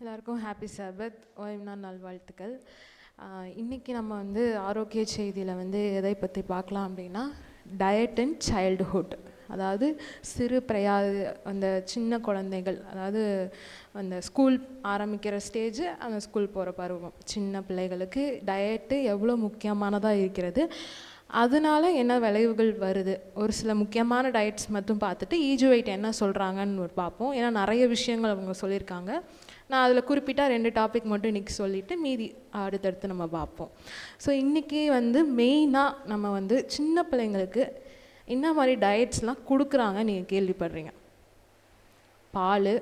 எல்லாருக்கும் ஹாப்பி சபத் ஓய்வு நாள் நல்வாழ்த்துக்கள். இன்றைக்கி நம்ம வந்து ஆரோக்கிய செய்தியில் வந்து எதை பற்றி பார்க்கலாம் அப்படின்னா டயட் அண்ட் சைல்டுஹுட் அதாவது சிறு பிரயா அந்த சின்ன குழந்தைகள் அதாவது அந்த ஸ்கூல் ஆரம்பிக்கிற ஸ்டேஜ் அந்த ஸ்கூல் போகிற பருவம். சின்ன பிள்ளைகளுக்கு டயட்டு எவ்வளோ முக்கியமானதாக இருக்கிறது. அதனால என்ன விளைவுகள் வருது? ஒரு சில முக்கியமான டயட்ஸ் மட்டும் பார்த்துட்டு ஈஜுவைட் என்ன சொல்கிறாங்கன்னு ஒரு பார்ப்போம். ஏன்னா நிறைய விஷயங்கள் அவங்க சொல்லியிருக்காங்க. நான் அதில் குறிப்பிட்டா ரெண்டு டாபிக் மட்டும் இன்றைக்கி சொல்லிவிட்டு மீதி அடுத்தடுத்து நம்ம பார்ப்போம். ஸோ இன்றைக்கி வந்து மெயினாக நம்ம வந்து சின்ன பிள்ளைங்களுக்கு என்ன மாதிரி டயட்ஸ்லாம் கொடுக்குறாங்க நீங்கள் கேள்விப்படுறீங்க. பால்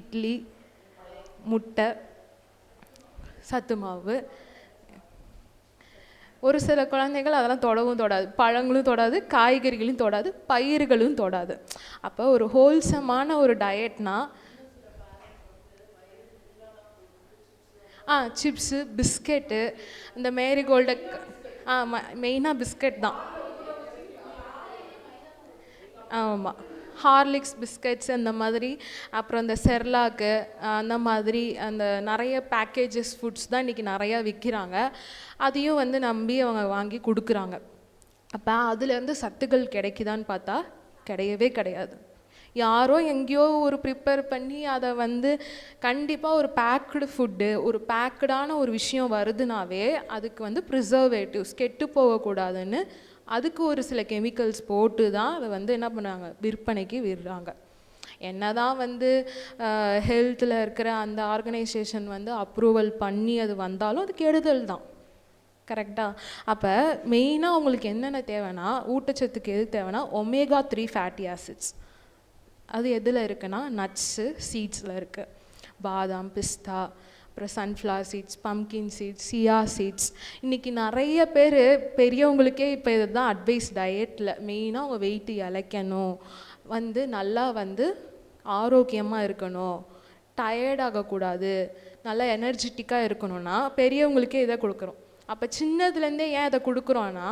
இட்லி முட்டை சத்து மாவு. ஒரு சில குழந்தைகள் அதெல்லாம் தொடவும் தொடாது. பழங்களும் தொடாது காய்கறிகளும் தொடாது பயிர்களும் தொடாது. அப்போ ஒரு ஹோல்சமான ஒரு டயட்னா ஆ சிப்ஸு பிஸ்கெட்டு இந்த மேரிகோல்டு ஆ மெயினாக பிஸ்கெட் தான். ஆமாம் ஹார்லிக்ஸ் பிஸ்கெட்ஸ் அந்த மாதிரி அப்புறம் இந்த செர்லாக்கு அந்த மாதிரி அந்த நிறைய பேக்கேஜஸ் ஃபுட்ஸ் தான் இன்றைக்கி நிறையா விற்கிறாங்க அதையும் வந்து நம்பி அவங்க வாங்கி கொடுக்குறாங்க. அப்போ அதுலேருந்து சத்துக்கள் கிடைக்குதான்னு பார்த்தா கிடையவே கிடையாது. யாரோ எங்கேயோ ஒரு ப்ரிப்பேர் பண்ணி அதை வந்து கண்டிப்பாக ஒரு பேக்குடு ஃபுட்டு ஒரு பேக்கடான ஒரு விஷயம் வருதுனாவே அதுக்கு வந்து ப்ரிசர்வேட்டிவ்ஸ் கெட்டு போகக்கூடாதுன்னு அதுக்கு ஒரு சில கெமிக்கல்ஸ் போட்டு தான் அதை வந்து என்ன பண்ணுறாங்க விற்பனைக்கு விடுறாங்க. என்ன தான் வந்து ஹெல்த்தில் இருக்கிற அந்த ஆர்கனைசேஷன் வந்து அப்ரூவல் பண்ணி அது வந்தாலும் அது கெடுதல் தான். கரெக்டாக அப்போ மெயினாக உங்களுக்கு என்னென்ன தேவைன்னா ஊட்டச்சத்துக்கு எது தேவைன்னா ஒமேகா த்ரீ ஃபேட்டி ஆசிட்ஸ் அது எதில் இருக்குன்னா நட்ஸு சீட்ஸில் இருக்குது பாதாம் பிஸ்தா அப்புறம் sunflower seeds pumpkin seeds chia seeds இன்றைக்கி நிறைய பேர் பெரியவங்களுக்கே இப்போ இதுதான் அட்வைஸ் டயட்டில் மெயினாக அவங்க வெயிட்டு இழைக்கணும். வந்து நல்லா வந்து ஆரோக்கியமாக இருக்கணும். டயர்ட் ஆகக்கூடாது. நல்லா எனர்ஜெட்டிக்காக இருக்கணும்னா பெரியவங்களுக்கே இதை கொடுக்குறோம். அப்போ சின்னதுலேருந்தே ஏன் இதை கொடுக்குறோன்னா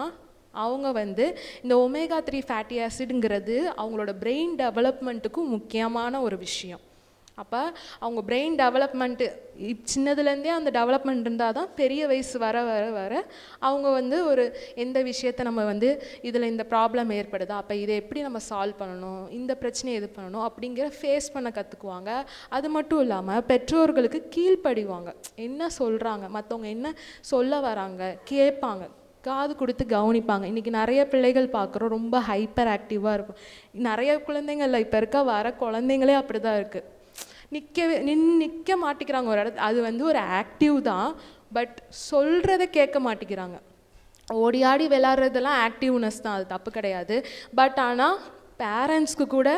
அவங்க வந்து இந்த ஒமேகா த்ரீ ஃபேட்டி ஆசிடுங்கிறது அவங்களோட பிரெயின் டெவலப்மெண்ட்டுக்கும் முக்கியமான ஒரு விஷயம். அப்போ அவங்க பிரெயின் டெவலப்மெண்ட்டு சின்னதுலேருந்தே அந்த டெவலப்மெண்ட் இருந்தால் தான் பெரிய வயசு வர வர வர அவங்க வந்து ஒரு எந்த விஷயத்தை நம்ம வந்து இதில் இந்த ப்ராப்ளம் ஏற்படுதா? அப்போ இதை எப்படி நம்ம சால்வ் பண்ணணும்? இந்த பிரச்சனையை இது பண்ணணும்? அப்படிங்கிற ஃபேஸ் பண்ண கற்றுக்குவாங்க அது மட்டும் இல்லாமல் பெற்றோர்களுக்கு கீழ்ப்படிவாங்க. என்ன சொல்கிறாங்க மற்றவங்க என்ன சொல்ல வராங்க? கேட்பாங்க. காது கொடுத்து கவனிப்பாங்க. இன்றைக்கி நிறைய பிள்ளைகள் பார்க்குறோம் ரொம்ப ஹைப்பர் ஆக்டிவாக இருக்கும். நிறைய குழந்தைங்கள்ல இப்போ இருக்க வர குழந்தைங்களே அப்படி தான் இருக்குது நிற்கவே நின் நிற்க மாட்டேங்கிறாங்க ஒரு இடத்து அது வந்து ஒரு ஆக்டிவ் தான் பட் சொல்கிறத கேட்க மாட்டேங்கிறாங்க ஓடி ஆடி விளாட்றதெல்லாம் ஆக்டிவ்னஸ் தான். அது தப்பு கிடையாது. பட் ஆனால் பேரண்ட்ஸ்க்கு கூட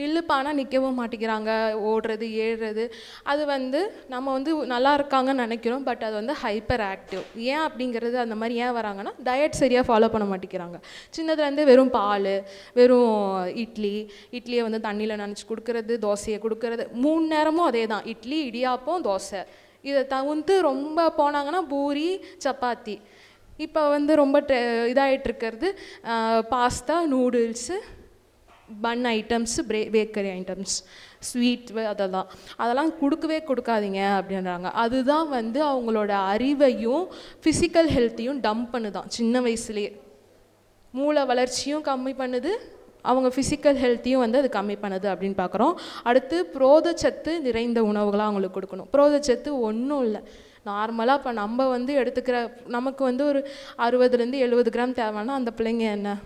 நில்லுப்பானா நிற்கவும் மாட்டேங்கிறாங்க. ஓடுறது ஏறுறது. அது வந்து நம்ம வந்து நல்லா இருக்காங்கன்னு நினைக்கிறோம். பட் அது வந்து ஹைப்பர் ஆக்டிவ் ஏன் அப்படிங்கிறது அந்த மாதிரி ஏன் வராங்கன்னா டயட் சரியாக ஃபாலோ பண்ண மாட்டேங்கிறாங்க. சின்னதுலேருந்து வெறும் பால் வெறும் இட்லி இட்லியை வந்து தண்ணியில் நினச்சி கொடுக்கறது தோசையை கொடுக்கறது. மூணு நேரமும் அதே தான். இட்லி இடியாப்பம் தோசை. இதை தவிர்த்து ரொம்ப போனாங்கன்னா பூரி சப்பாத்தி. இப்போ வந்து ரொம்ப இதாகிட்டு இருக்கிறது pasta noodles bun items bread bakery items sweet அதெல்லாம். அதெல்லாம் கொடுக்கவே கொடுக்காதீங்க அப்படின்றாங்க. அதுதான் வந்து அவங்களோட அறிவையும் ஃபிசிக்கல் ஹெல்த்தையும் டம்ப் பண்ணுதான். சின்ன வயசுலேயே. மூளை வளர்ச்சியும் கம்மி பண்ணுது. அவங்க ஃபிசிக்கல் ஹெல்த்தையும் வந்து அது கம்மி பண்ணுது அப்படின்னு பார்க்குறோம் அடுத்து புரோதச்சத்து நிறைந்த உணவுகளாக அவங்களுக்கு கொடுக்கணும். புரோதச்சத்து ஒன்றும் இல்லை. நார்மலாக இப்போ நம்ம வந்து எடுத்துக்கிற நமக்கு வந்து ஒரு அறுபதுலேருந்து எழுபது கிராம் தேவைன்னா அந்த பிள்ளைங்க என்ன?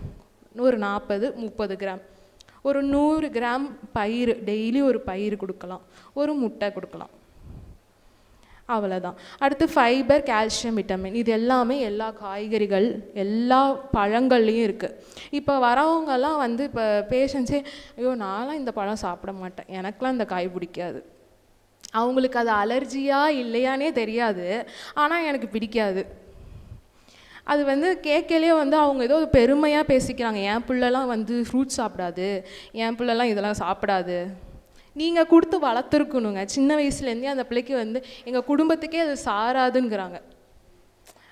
ஒரு நாற்பது முப்பது கிராம். ஒரு நூறு கிராம் பயிர் டெய்லி ஒரு பயிர் கொடுக்கலாம். ஒரு முட்டை கொடுக்கலாம். அவ்வளோதான் அடுத்து ஃபைபர் கால்சியம் விட்டமின் இது எல்லாமே எல்லா காய்கறிகள் எல்லா பழங்கள்லேயும் இருக்குது இப்போ வரவங்கெல்லாம் வந்து இப்போ பேஷண்ட்ஸே ஐயோ நான்லாம் இந்த பழம் சாப்பிட மாட்டேன். எனக்கெலாம் இந்த காய் பிடிக்காது. அவங்களுக்கு அது அலர்ஜியா இல்லையானே தெரியாது. ஆனால் எனக்கு பிடிக்காது. அது வந்து கேட்கலையே வந்து அவங்க ஏதோ பெருமையாக பேசிக்கிறாங்க. என் பிள்ளைலாம் வந்து ஃப்ரூட்ஸ் சாப்பிடாது. என் பிள்ளைலாம் இதெல்லாம் சாப்பிடாது. நீங்கள் கொடுத்து வளர்த்துருக்கணுங்க. சின்ன வயசுலேருந்தே அந்த பிள்ளைக்கு வந்து எங்கள் குடும்பத்துக்கே அது சாராதுங்கிறாங்க.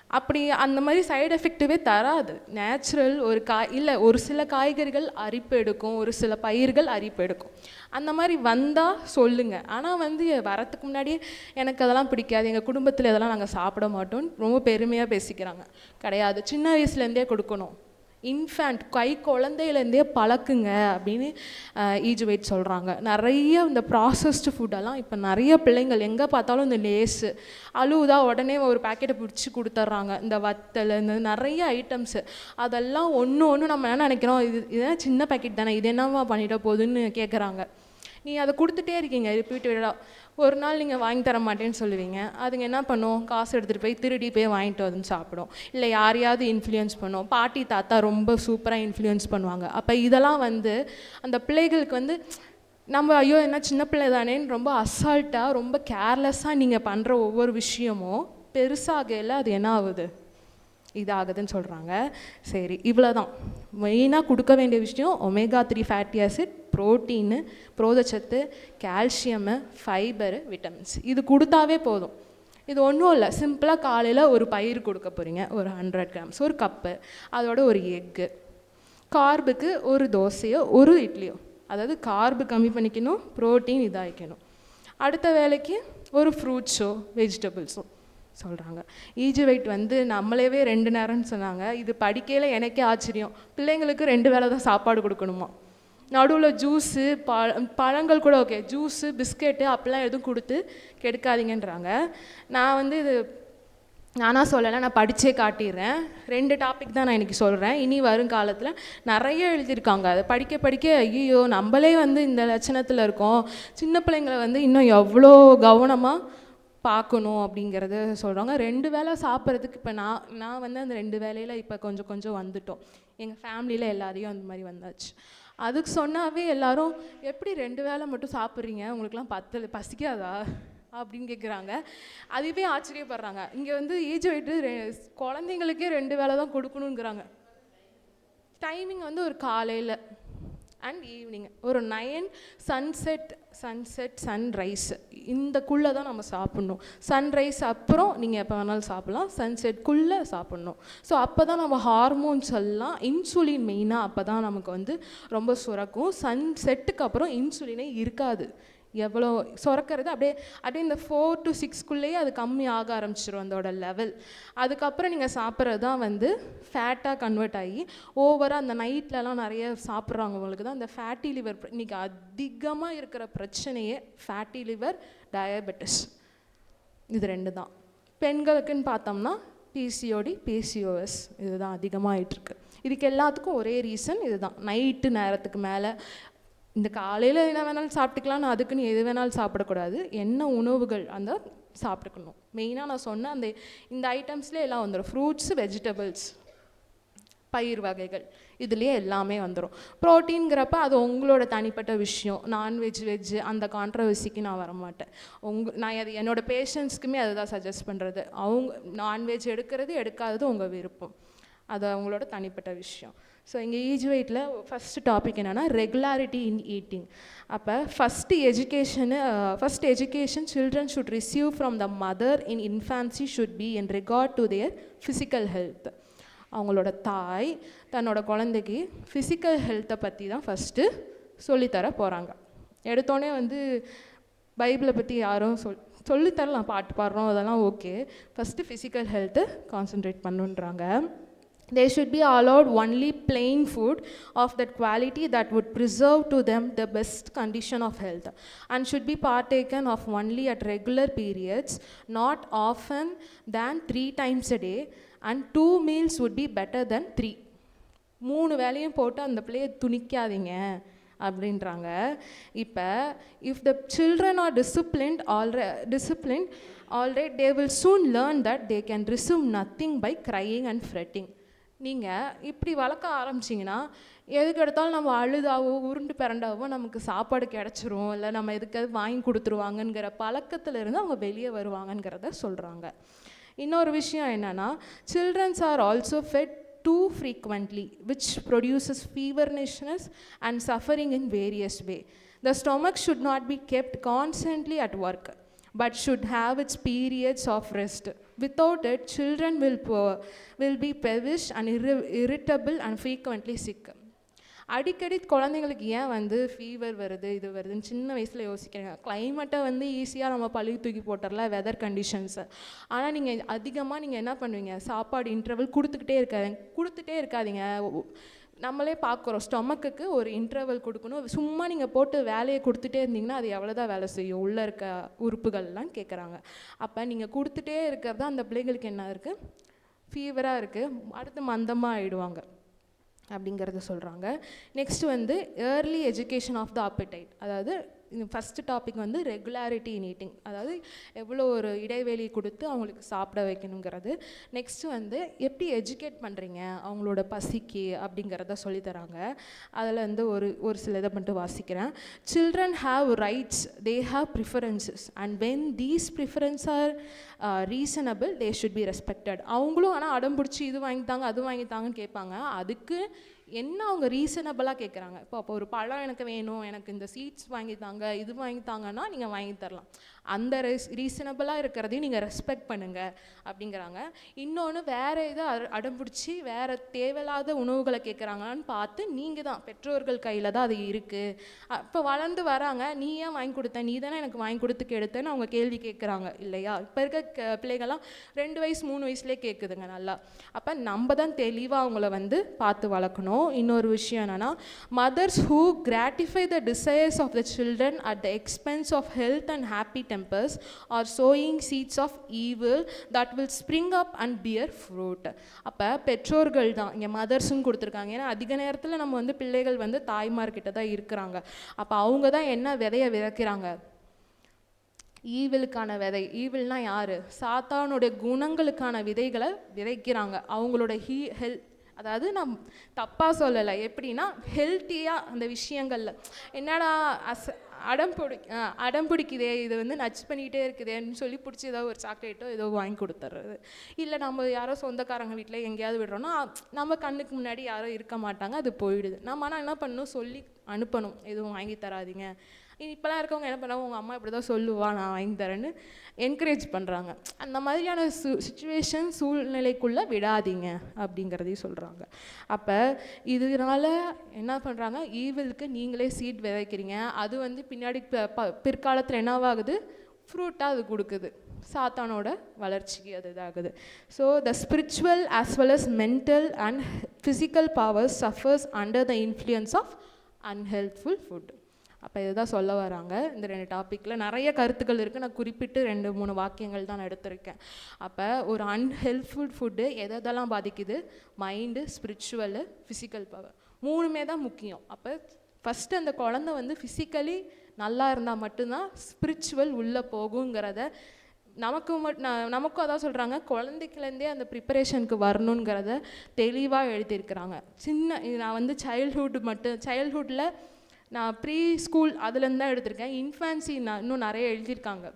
அப்படி அந்த மாதிரி சைடு எஃபெக்டிவே தராது. நேச்சுரல் ஒரு காய் இல்லை ஒரு சில காய்கறிகள் அரிப்பு எடுக்கும் ஒரு சில பயிர்கள் அரிப்பு எடுக்கும். அந்த மாதிரி வந்தால் சொல்லுங்கள் ஆனால் வந்து வரத்துக்கு முன்னாடியே எனக்கு அதெல்லாம் பிடிக்காது. எங்கள் குடும்பத்தில் இதெல்லாம் நாங்கள் சாப்பிட மாட்டோம்னு ரொம்ப பெருமையாக பேசிக்கிறாங்க. கிடையாது. சின்ன வயசுலேருந்தே கொடுக்கணும். இன்ஃபேண்ட் கை குழந்தையிலேருந்தே பழக்குங்க அப்படின்னு ஈஜுவேட் சொல்கிறாங்க நிறைய இந்த ப்ராசஸ்டு ஃபுட்டெல்லாம் இப்போ நிறைய பிள்ளைங்கள் எங்கே பார்த்தாலும் இந்த லேஸு அழுவுதா உடனே ஒரு பேக்கெட்டை பிடிச்சி கொடுத்துட்றாங்க. இந்த வத்தல் இந்த நிறைய ஐட்டம்ஸு அதெல்லாம் ஒன்று ஒன்று நம்ம என்ன நினைக்கிறோம்? இது இதெல்லாம் சின்ன பேக்கெட் தானே? இது என்னவா பண்ணிட போகுதுன்னு கேட்குறாங்க நீங்கள் அதை கொடுத்துட்டே இருக்கீங்க ரிப்பீட்டடாக ஒரு நாள் நீங்கள் வாங்கி தர மாட்டேன்னு சொல்லுவீங்க. அதுங்க என்ன பண்ணும்? காசு எடுத்துகிட்டு போய் திருடி போய் வாங்கிட்டு வந்து சாப்பிடும். இல்லை யாரையாவது இன்ஃப்ளூயன்ஸ் பண்ணும். பாட்டி தாத்தா ரொம்ப சூப்பராக இன்ஃப்ளூயன்ஸ் பண்ணுவாங்க. அப்போ இதெல்லாம் வந்து அந்த பிள்ளைகளுக்கு வந்து நம்ம ஐயோ என்ன சின்ன பிள்ளை தானேன்னு ரொம்ப அசால்ட்டாக ரொம்ப கேர்லெஸ்ஸாக நீங்கள் பண்ணுற ஒவ்வொரு விஷயமும் பெருசாகல அது என்ன ஆகுது? இதாகுதுன்னு சொல்கிறாங்க சரி இவ்வளோ தான் மெயினாக கொடுக்க வேண்டிய விஷயம் omega three fatty acid protein புரோதச்சத்து calcium fibre vitamins. இது கொடுத்தாவே போதும். இது ஒன்றும் இல்லை. சிம்பிளாக காலையில் ஒரு பயிர் கொடுக்க போகிறீங்க ஒரு ஹண்ட்ரட் கிராம்ஸ் ஒரு கப்பு. அதோட ஒரு எக்கு. கார்புக்கு ஒரு தோசையோ ஒரு இட்லியோ. அதாவது கார்பு கம்மி பண்ணிக்கணும் ப்ரோட்டீன் இதாகிக்கணும் அடுத்த வேலைக்கு ஒரு ஃப்ரூட்ஸோ வெஜிடபிள்ஸோ சொல்கிறாங்க ஈஜி வெயிட் வந்து நம்மளேவே ரெண்டு நேரம்னு சொன்னாங்க. இது படிக்கையில் எனக்கே ஆச்சரியம். பிள்ளைங்களுக்கு ரெண்டு வேளை தான் சாப்பாடு கொடுக்கணுமா? நடுவில் ஜூஸு ப பழங்கள் கூட ஓகே ஜூஸு பிஸ்கெட்டு அப்படிலாம் எதுவும் கொடுத்து கெடுக்காதீங்கன்றாங்க. நான் வந்து இது நானாக சொல்லலை நான் படித்தே காட்டிடுறேன். ரெண்டு டாபிக் தான் நான் இன்றைக்கி சொல்கிறேன் இனி வருங்காலத்தில் நிறைய எழுதியிருக்காங்க. அதை படிக்க படிக்க ஐயோ நம்மளே வந்து இந்த லட்சணத்தில் இருக்கோம். சின்ன பிள்ளைங்களை வந்து இன்னும் எவ்வளோ கவனமாக பார்க்கணும் அப்படிங்கிறத சொல்கிறாங்க ரெண்டு வேளை சாப்பிட்றதுக்கு இப்போ நான் நான் வந்து அந்த ரெண்டு வேலையில் இப்போ கொஞ்சம் கொஞ்சம் வந்துட்டோம். எங்கள் ஃபேமிலியில் எல்லாரையும் அந்த மாதிரி வந்தாச்சு. அதுக்கு சொன்னாவே எல்லாரும் எப்படி ரெண்டு வேளை மட்டும் சாப்பிட்றீங்க? உங்களுக்குலாம் பத்தல பசிக்காதா? அப்படின்னு கேட்குறாங்க அதுவே ஆச்சரியப்படுறாங்க. இங்கே வந்து ஏஜ் வெயிட்டு ரெ குழந்தைங்களுக்கே ரெண்டு வேலை தான் கொடுக்கணுங்கிறாங்க டைமிங் வந்து ஒரு காலையில். அண்ட் ஈவினிங் ஒரு நயன் சன்செட் சன்செட் சன்ரைஸ் இந்தக்குள்ளே தான் நம்ம சாப்பிட்ணும். சன்ரைஸ் அப்புறம் நீங்கள் எப்போ வேணாலும் சாப்பிட்லாம். சன்செட்குள்ளே சாப்பிட்ணும். ஸோ அப்போ தான் நம்ம ஹார்மோன்ஸ் எல்லாம் இன்சுலின் மெயினாக அப்போ தான் நமக்கு வந்து ரொம்ப சுரக்கும். சன்செட்டுக்கு அப்புறம் இன்சுலினே இருக்காது. எவ்வளோ சுரக்கிறது அப்படியே அப்படியே இந்த ஃபோர் டு சிக்ஸ்க்குள்ளேயே அது கம்மி ஆக ஆரம்பிச்சிடும் அதோட லெவல் அதுக்கப்புறம் நீங்கள் சாப்பிட்றது தான் வந்து ஃபேட்டாக கன்வெர்ட் ஆகி ஓவராக அந்த நைட்லலாம் நிறைய சாப்பிட்றவங்களுக்கு தான் அந்த ஃபேட்டி லிவர் இன்றைக்கி அதிகமாக இருக்கிற பிரச்சனையே ஃபேட்டி லிவர் டயபெட்டிஸ் இது ரெண்டு தான். பெண்களுக்குன்னு பார்த்தோம்னா பிசிஓடி பிசிஓஎஸ் இதுதான் அதிகமாக ஆயிட்டிருக்கு இதுக்கு எல்லாத்துக்கும் ஒரே ரீசன் இதுதான். நைட்டு நேரத்துக்கு மேலே இந்த காலையில் என்ன வேணாலும் சாப்பிட்டுக்கலாம் நான் அதுக்குன்னு எது வேணாலும் சாப்பிடக்கூடாது. என்ன உணவுகள் அந்த சாப்பிட்டுக்கணும். மெயினாக நான் சொன்ன அந்த இந்த ஐட்டம்ஸ்லேயே எல்லாம் வந்துடும் ஃப்ரூட்ஸ் வெஜிடபிள்ஸ் பயிர் வகைகள் இதுலேயே எல்லாமே வந்துடும் ப்ரோட்டீன்கிறப்ப அது உங்களோட தனிப்பட்ட விஷயம். நான்வெஜ் வெஜ் அந்த கான்ட்ரவர்சிக்கு நான் வரமாட்டேன். உங்க நான் அது என்னோட பேஷண்ட்ஸ்க்குமே அதை தான் சஜஸ்ட் பண்ணுறது அவங்க நான்வெஜ் எடுக்கிறது எடுக்காதது உங்கள் விருப்பம். அது அவங்களோட தனிப்பட்ட விஷயம். ஸோ இங்கே ஈஜ் வெயிட்டில் ஃபஸ்ட்டு டாபிக் என்னென்னா ரெகுலாரிட்டி இன் ஈட்டிங் அப்போ first education first education children should receive from the mother in infancy should be in regard to their physical health அவங்களோட தாய் தன்னோட குழந்தைக்கு ஃபிசிக்கல் ஹெல்த்தை பற்றி தான் ஃபஸ்ட்டு சொல்லித்தர போகிறாங்க எடுத்தோடனே வந்து பைபிளை பற்றி யாரும் சொல் சொல்லித்தரலாம் பாட்டு பாடுறோம் அதெல்லாம் ஓகே ஃபஸ்ட்டு ஃபிசிக்கல் ஹெல்த்தை கான்சென்ட்ரேட் பண்ணுன்றாங்க. They should be allowed only plain food of that quality that would preserve to them the best condition of health and should be partaken of only at regular periods not often than three times a day and two meals would be better than three மூணு வேலையும் போட்டு அந்த பிள்ளையை துணிக்காதீங்க அப்படின்றாங்க இப்போ if the children are disciplined already disciplined already they will soon learn that they can receive nothing by crying and fretting நீங்கள் இப்படி வளர்க்க ஆரம்பிச்சிங்கன்னா எதுக்கு எடுத்தாலும் நம்ம அழுதாவோ உருண்டு பிறண்டாவோ நமக்கு சாப்பாடு கிடச்சிரும். இல்லை நம்ம எதுக்காவது வாங்கி கொடுத்துருவாங்கங்கிற பழக்கத்தில் இருந்து அவங்க வெளியே வருவாங்கங்கிறத சொல்கிறாங்க இன்னொரு விஷயம் என்னென்னா childrens are also fed too frequently which produces feverness and suffering in various way the stomach should not be kept constantly at work but should have its periods of rest. Without it, children will, po- will be peevish and irri- irritable and frequently sick. அடிக்கடி குழந்தைங்களுக்கு ஏன் வந்து fever வருது இது வருதுன்னு சின்ன வயசில் யோசிக்கிறாங்க கிளைமேட்டை வந்து ஈஸியாக நம்ம பழி தூக்கி போட்டுடலாம் வெதர் கண்டிஷன்ஸை ஆனால் நீங்கள் அதிகமாக நீங்கள் என்ன பண்ணுவீங்க சாப்பாடு இன்டர்வல் கொடுத்துக்கிட்டே இருக்காதீங்க கொடுத்துட்டே இருக்காதீங்க நம்மளே பார்க்குறோம். ஸ்டொமக்குக்கு ஒரு இன்டர்வல் கொடுக்கணும். சும்மா நீங்கள் போட்டு வேலையை கொடுத்துட்டே இருந்தீங்கன்னா அது எவ்வளோதான் வேலை செய்யும்? உள்ளே இருக்க உறுப்புகள்லாம் கேட்குறாங்க அப்போ நீங்கள் கொடுத்துட்டே இருக்கிறது அந்த பிள்ளைங்களுக்கு என்ன இருக்குது ஃபீவராக இருக்குது அடுத்து மந்தமாக ஆயிடுவாங்க அப்படிங்கிறத சொல்கிறாங்க நெக்ஸ்ட் வந்து early education of the appetite அதாவது ஃபஸ்ட்டு டாபிக் வந்து ரெகுலாரிட்டி இன் ஈட்டிங் அதாவது எவ்வளோ ஒரு இடைவெளி கொடுத்து அவங்களுக்கு சாப்பிட வைக்கணுங்கிறது. நெக்ஸ்ட்டு வந்து எப்படி எஜுகேட் பண்ணுறீங்க அவங்களோட பசிக்கு அப்படிங்கிறத சொல்லித் தராங்க. அதில் வந்து ஒரு ஒரு சில இதை மட்டும் வாசிக்கிறேன். Children have rights they have preferences and when these preference are reasonable they should be respected அவங்களும் ஆனால் அடம் பிடிச்சி இது வாங்கித்தாங்க அது வாங்கித்தாங்கன்னு கேட்பாங்க. அதுக்கு என்ன அவங்க ரீசனபிளாக கேட்குறாங்க இப்போ அப்போ ஒரு பழம் எனக்கு வேணும் எனக்கு இந்த சீட்ஸ் வாங்கி தாங்க இது வாங்கி தாங்கன்னா நீங்கள் வாங்கி தரலாம். அந்த ரீஸ் ரீசனபிளாக இருக்கிறதையும் நீங்கள் ரெஸ்பெக்ட் பண்ணுங்கள் அப்படிங்கிறாங்க. இன்னொன்று வேறு இதை அட- அடம்பிடிச்சி வேறு தேவையில்லாத உணவுகளை கேட்குறாங்களான்னு பார்த்து நீங்கள் தான் பெற்றோர்கள் கையில் தான் அது இருக்குது இப்போ வளர்ந்து வராங்க நீ ஏன் வாங்கி கொடுத்த? நீ தானே எனக்கு வாங்கி கொடுத்து கெடுத்தேன்னு அவங்க கேள்வி கேட்குறாங்க இல்லையா? இப்போ இருக்க க- பிள்ளைகள்லாம் ரெண்டு வயசு மூணு வயசுலேயே கேட்குதுங்க நல்லா. அப்போ நம்ம தான் தெளிவாக அவங்கள வந்து பார்த்து வளர்க்கணும். இன்னொரு விஷயம் என்னென்னா mothers who gratify the desires of the children at the expense of health and happy tempers are sowing seeds of evil that will spring up and bear fruit அப்போ பெற்றோர்கள் தான் இங்கே மதர்ஸும் கொடுத்துருக்காங்க. ஏன்னா அதிக நேரத்தில் நம்ம வந்து பிள்ளைகள் வந்து தாய்மார்கிட்ட தான் இருக்கிறாங்க. அப்போ அவங்க தான் என்ன விதையை விதைக்கிறாங்க? ஈவிலுக்கான விதை. ஈவில்னா யார்? சாத்தானுடைய குணங்களுக்கான விதைகளை விதைக்கிறாங்க. அவங்களோட ஹீ ஹெல் அதாவது நான் தப்பாக சொல்லலை. எப்படின்னா ஹெல்த்தியாக அந்த விஷயங்களில். என்னடா அஸ் அடம் பிடி அடம் பிடிக்குதே இது வந்து நச்சு பண்ணிக்கிட்டே இருக்குதேன்னு சொல்லி பிடிச்சி ஏதோ ஒரு சாக்லேட்டோ ஏதோ வாங்கி கொடுத்துட்றது இல்லை நம்ம யாரோ சொந்தக்காரங்க வீட்டில் எங்கேயாவது விடுறோன்னா நம்ம கண்ணுக்கு முன்னாடி யாரும் இருக்க மாட்டாங்க அது போயிடுது. நம்ம ஆனால் என்ன பண்ணணும் சொல்லி அனுப்பணும். எதுவும் வாங்கி தராதீங்க. இப்போலாம் இருக்கவங்க என்ன பண்ணுவாங்க உங்கள் அம்மா இப்படி தான் சொல்லுவா நான் வாங்கி தரேன்னு என்கரேஜ் பண்ணுறாங்க அந்த மாதிரியான சு சுச்சுவேஷன் சூழ்நிலைக்குள்ளே விடாதீங்க அப்படிங்கிறதையும் சொல்கிறாங்க அப்போ இதனால என்ன பண்ணுறாங்க ஈவிலுக்கு நீங்களே சீட் விதைக்கிறீங்க. அது வந்து பின்னாடி ப- ப- பிற்காலத்தில் என்னவாகுது? ஃப்ரூட்டாக அது கொடுக்குது. சாத்தானோட வளர்ச்சிக்கு அது இதாகுது. So the spiritual as well as mental and physical powers suffers under the influence of unhelpful food அப்போ இதுதான் சொல்ல வராங்க. இந்த ரெண்டு டாப்பிக்கில் நிறைய கருத்துக்கள் இருக்குது நான் குறிப்பிட்டு ரெண்டு மூணு வாக்கியங்கள் தான் நான் எடுத்திருக்கேன். அப்போ ஒரு அன்ஹெல்ப்ஃபுல் ஃபுட்டு எதை எதெல்லாம் பாதிக்குது? மைண்டு ஸ்பிரிச்சுவலு ஃபிசிக்கல் பவர் மூணுமே தான் முக்கியம். அப்போ ஃபஸ்ட்டு அந்த குழந்தை வந்து ஃபிசிக்கலி நல்லா இருந்தால் மட்டும்தான் ஸ்பிரிச்சுவல் உள்ளே போகுங்கிறத நமக்கு மட் நமக்கும் அதான் சொல்கிறாங்க குழந்தைக்குலேருந்தே அந்த ப்ரிப்பரேஷனுக்கு வரணுங்கிறத தெளிவாக எழுதியிருக்கிறாங்க. சின்ன இது நான் வந்து சைல்ட்ஹுட் மட்டும் சைல்ட்ஹுட்டில் நான் ப்ரீ ஸ்கூல் அதுலேருந்து தான் எடுத்திருக்கேன். இன்ஃபேன்சி நான் இன்னும் நிறைய எழுதியிருக்காங்க.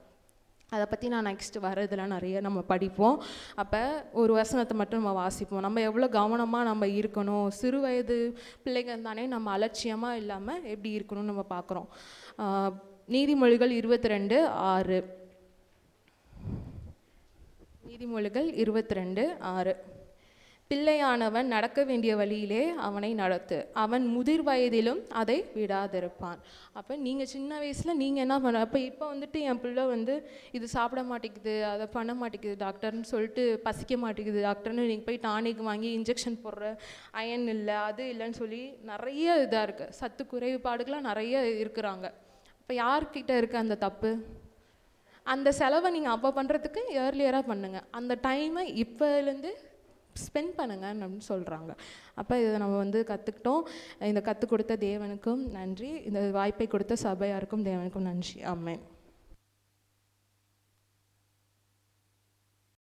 அதை பற்றி நான் நெக்ஸ்ட் வரதெல்லாம் நிறைய நம்ம படிப்போம். அப்போ ஒரு வசனத்தை மட்டும் நம்ம வாசிப்போம். நம்ம எவ்வளோ கவனமாக நம்ம இருக்கணும்? சிறு வயது பிள்ளைங்க தானே நம்ம அலட்சியமாக இல்லாமல் எப்படி இருக்கணும்னு நம்ம பார்க்குறோம். நீதிமொழிகள் இருபத்தி ரெண்டு ஆறு. நீதிமொழிகள் இருபத்தி ரெண்டு ஆறு. பிள்ளையானவன் நடக்க வேண்டிய வழியிலே அவனை நடத்து. அவன் முதிர் வயதிலும் அதை விடாதிருப்பான். அப்போ நீங்கள் சின்ன வயசில் நீங்கள் என்ன பண்ண அப்போ இப்போ வந்துட்டு என் பிள்ளை வந்து இது சாப்பிட மாட்டேங்குது அதை பண்ண மாட்டேங்குது டாக்டர்னு சொல்லிட்டு பசிக்க மாட்டேங்குது டாக்டர்னு நீங்கள் போய் டானிக் வாங்கி இன்ஜெக்ஷன் போடுற அயன் இல்லை அது இல்லைன்னு சொல்லி நிறைய இதாக இருக்குது சத்து குறைபாடுகள்லாம் நிறைய இருக்கிறாங்க. இப்போ யார்கிட்ட இருக்குது அந்த தப்பு? அந்த செலவை நீங்கள் அப்போ பண்ணுறதுக்கு ஏர்லியராக பண்ணுங்கள் அந்த டைமை இப்போலேருந்து ஸ்பெண்ட் பண்ணுங்க அப்படின்னு சொல்கிறாங்க அப்போ இதை நம்ம வந்து கற்றுக்கிட்டோம் இந்த கற்றுக் கொடுத்த தேவனுக்கும் நன்றி. இந்த வாய்ப்பை கொடுத்த சபையாருக்கும் தேவனுக்கும் நன்றி. ஆமென்.